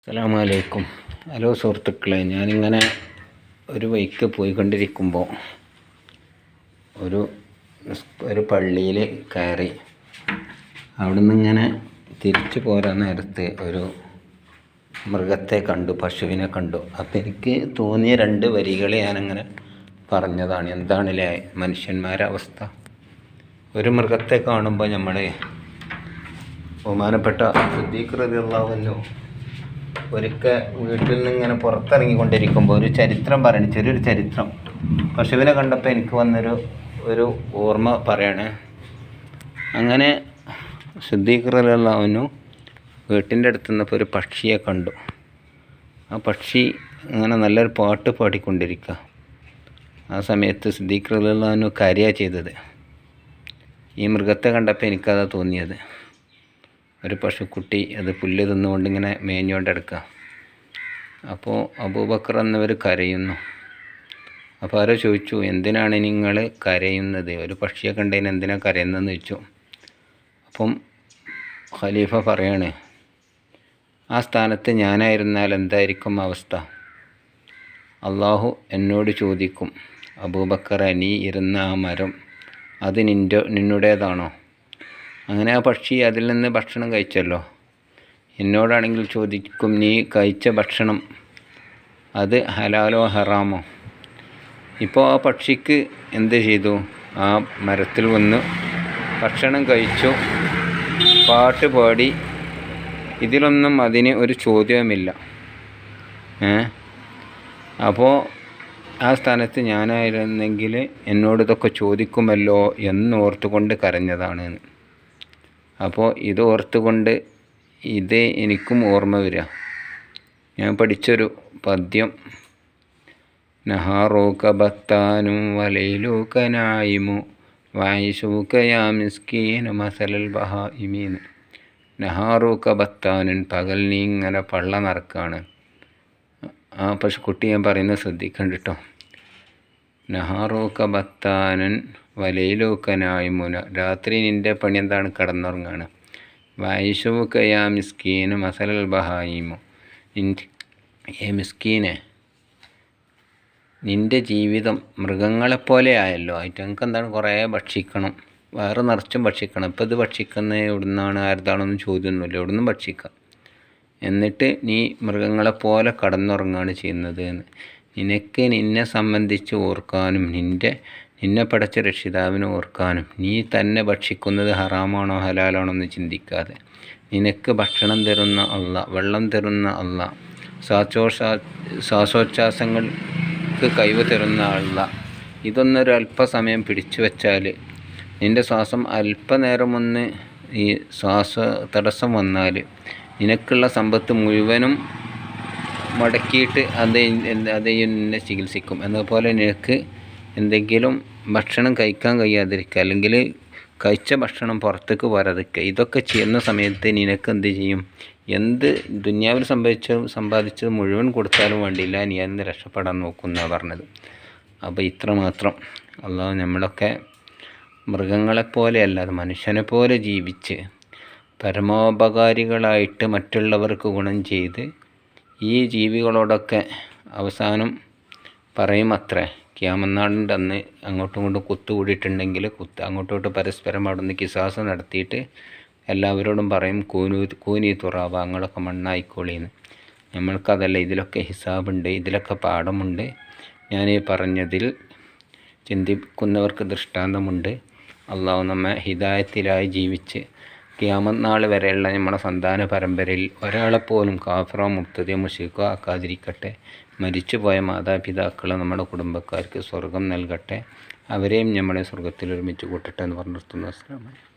അസ്സലാമലൈക്കും ഹലോ സുഹൃത്തുക്കളെ ഞാനിങ്ങനെ ഒരു വഴിക്ക് പോയിക്കൊണ്ടിരിക്കുമ്പോൾ ഒരു ഒരു പള്ളിയിൽ കയറി അവിടുന്ന് ഇങ്ങനെ തിരിച്ചു പോരാൻ നേരത്ത് ഒരു മൃഗത്തെ കണ്ടു പശുവിനെ കണ്ടു. അപ്പം എനിക്ക് തോന്നിയ രണ്ട് വരികൾ ഞാനങ്ങനെ പറഞ്ഞതാണ്. എന്താണല്ലേ മനുഷ്യന്മാരെ അവസ്ഥ? ഒരു മൃഗത്തെ കാണുമ്പോൾ നമ്മൾ ബഹുമാനപ്പെട്ട സിദ്ദീഖ് റളിയല്ലാഹു ഒരിക്കൽ വീട്ടിൽ നിന്ന് ഇങ്ങനെ പുറത്തിറങ്ങിക്കൊണ്ടിരിക്കുമ്പോൾ ഒരു ചരിത്രം പറയണ ചെറിയൊരു ചരിത്രം. പശുവിനെ കണ്ടപ്പോൾ എനിക്ക് വന്നൊരു ഒരു ഓർമ്മ പറയാണ്. അങ്ങനെ സിദ്ദീഖ് അവനു വീട്ടിന്റെ അടുത്ത് നിന്നപ്പോൾ ഒരു പക്ഷിയെ കണ്ടു. ആ പക്ഷി അങ്ങനെ നല്ലൊരു പാട്ട് പാടിക്കൊണ്ടിരിക്കുക ആ സമയത്ത് സിദ്ദീഖ് റളിയല്ലാഹുവിനു കരയാണ് ചെയ്തത്. ഈ മൃഗത്തെ കണ്ടപ്പോൾ എനിക്കതാണ് തോന്നിയത്. ഒരു പശുക്കുട്ടി അത് പുല്ല് തിന്നുകൊണ്ട് ഇങ്ങനെ മേഞ്ഞുകൊണ്ട് എടുക്കുക അപ്പോൾ അബൂബക്കർ എന്നവർ കരയുന്നു. അപ്പോൾ ആരോ ചോദിച്ചു എന്തിനാണ് നിങ്ങൾ കരയുന്നത്? ഒരു പക്ഷിയെ കണ്ടതിന് എന്തിനാണ് കരയുന്നതെന്ന് ചോദിച്ചു. അപ്പം ഖലീഫ പറയാണ് ആ സ്ഥാനത്ത് ഞാനായിരുന്നാൽ എന്തായിരിക്കും അവസ്ഥ? അള്ളാഹു എന്നോട് ചോദിക്കും അബൂബക്കർ നീ ഇരുന്ന ആ മരം അത് നിന്റെ നിന്നുടേതാണോ? അങ്ങനെ ആ പക്ഷി അതിൽ നിന്ന് ഭക്ഷണം കഴിച്ചല്ലോ. എന്നോടാണെങ്കിൽ ചോദിക്കും നീ കഴിച്ച ഭക്ഷണം അത് ഹലാലോ ഹറാമോ? ഇപ്പോൾ ആ പക്ഷിക്ക് എന്ത് ചെയ്തു? ആ മരത്തിൽ വന്ന് ഭക്ഷണം കഴിച്ചു. പാട്ട് പാടി. ഇതിലൊന്നും അതിന് ഒരു ചോദ്യവുമില്ല. ഏ? അപ്പോൾ ആ സ്ഥാനത്ത് ഞാനായിരുന്നെങ്കിൽ എന്നോട് ഇതൊക്കെ ചോദിക്കുമല്ലോ എന്നോർത്തുകൊണ്ട് കരഞ്ഞതാണ്. അപ്പോൾ ഇത് ഓർത്തുകൊണ്ട് ഇത് എനിക്കും ഓർമ്മ വരിക. ഞാൻ പഠിച്ചൊരു പദ്യം. നഹാറൂക്ക ബത്താനും വലയിലൂക്ക നായിമു മിസ്കീന മസലൽ ബഹായിമീന്ന് നഹാറൂക്ക ബത്താനുൻ പകൽ നീ ഇങ്ങനെ പള്ള നടക്കാണ്. ആ പക്ഷെ കുട്ടി ഞാൻ പറയുന്നത് ശ്രദ്ധിക്കണ്ട കേട്ടോ. നഹാറൂക്ക ബത്താനൻ വലയിലൂക്കനായ്മുന. രാത്രി നിന്റെ പണി എന്താണ്? കിടന്നുറങ്ങാണ്. വായിഷുക്കയാ മിസ്കീന് മസലൽ ബഹായിമു. ഏ മിസ്കീനെ നിന്റെ ജീവിതം മൃഗങ്ങളെപ്പോലെ ആയല്ലോ. ആയിട്ട് എന്താണ് കുറേ ഭക്ഷിക്കണം. വേറെ നിറച്ചും ഭക്ഷിക്കണം. ഇപ്പോൾ ഇത് ഭക്ഷിക്കുന്നത് എവിടുന്നാണ്? ആരുതാണെന്ന് ചോദ്യമൊന്നുമില്ല. എവിടുന്നും ഭക്ഷിക്കാം. എന്നിട്ട് നീ മൃഗങ്ങളെപ്പോലെ കടന്നുറങ്ങുകയാണ് ചെയ്യുന്നത് നിനക്ക് നിന്നെ സംബന്ധിച്ച് ഓർക്കാനും നിന്റെ നിന്നെ പടച്ച രക്ഷിതാവിനെ ഓർക്കാനും. നീ തന്നെ ഭക്ഷിക്കുന്നത് ഹറാമാണോ ഹലാലാണോ എന്ന് ചിന്തിക്കാതെ. നിനക്ക് ഭക്ഷണം തരുന്ന അല്ല വെള്ളം തരുന്ന അല്ല ശ്വാസോച്ഛാ ശ്വാസോച്ഛ്വാസങ്ങൾക്ക് കഴിവ് തരുന്ന അല്ല ഇതൊന്നൊരു അല്പസമയം പിടിച്ചു വച്ചാൽ നിന്റെ ശ്വാസം അല്പനേരം ഒന്ന് ഈ ശ്വാസ തടസ്സം വന്നാൽ നിനക്കുള്ള സമ്പത്ത് മുഴുവനും മുടക്കിയിട്ട് അത് അത് എന്നെ ചികിത്സിക്കും. എന്നതുപോലെ നിനക്ക് എന്തെങ്കിലും ഭക്ഷണം കഴിക്കാൻ കഴിയാതിരിക്കുക അല്ലെങ്കിൽ കഴിച്ച ഭക്ഷണം പുറത്തേക്ക് വരാതിരിക്കുക ഇതൊക്കെ ചെയ്യുന്ന സമയത്ത് നിനക്ക് എന്ത് ചെയ്യും? എന്ത് ദുന്യാവിൽ സംഭവിച്ചതും സമ്പാദിച്ചത് മുഴുവൻ കൊടുത്താലും വേണ്ടിയില്ല. നീ അതിന് രക്ഷപ്പെടാൻ നോക്കുന്ന പറഞ്ഞത്. അപ്പോൾ ഇത്ര മാത്രം. അള്ളാഹു നമ്മളൊക്കെ മൃഗങ്ങളെപ്പോലെയല്ല അത് മനുഷ്യനെ പോലെ ജീവിച്ച് പരമോപകാരികളായിട്ട് മറ്റുള്ളവർക്ക് ഗുണം ചെയ്ത് ഈ ജീവികളോടൊക്കെ അവസാനം പറയും അത്രേ ക്യാമനാടിന്റെ അന്ന് അങ്ങോട്ടും ഇങ്ങോട്ടും കുത്തുകൂടിയിട്ടുണ്ടെങ്കിൽ കുത്ത്. അങ്ങോട്ടും ഇങ്ങോട്ടും പരസ്പരം അവിടെ നിന്ന് കിസാസ് നടത്തിയിട്ട് എല്ലാവരോടും പറയും കൂനു കൂനി തുറാവ അങ്ങളൊക്കെ മണ്ണായിക്കോളിയെന്ന് നമ്മൾക്കതല്ല ഇതിലൊക്കെ ഹിസാബുണ്ട് ഇതിലൊക്കെ പാഠമുണ്ട്. ഞാൻ ഈ പറഞ്ഞതിൽ ചിന്തിക്കുന്നവർക്ക് ദൃഷ്ടാന്തമുണ്ട്. അള്ളാഹു നമ്മെ ഹിദായത്തിലായി ജീവിച്ച് ക്യാമത് നാൾ വരെയുള്ള നമ്മുടെ സന്താന പരമ്പരയിൽ ഒരാളെപ്പോലും കാഫറോ മുക്തതയോ മുഷിക്കോ ആക്കാതിരിക്കട്ടെ. മരിച്ചുപോയ മാതാപിതാക്കൾ നമ്മുടെ കുടുംബക്കാർക്ക് സ്വർഗം നൽകട്ടെ. അവരെയും നമ്മളെ സ്വർഗത്തിൽ ഒരുമിച്ച് കൂട്ടട്ടെ എന്ന് പറഞ്ഞു നിർത്തുന്നു. അസ്ലാമലൈക്കും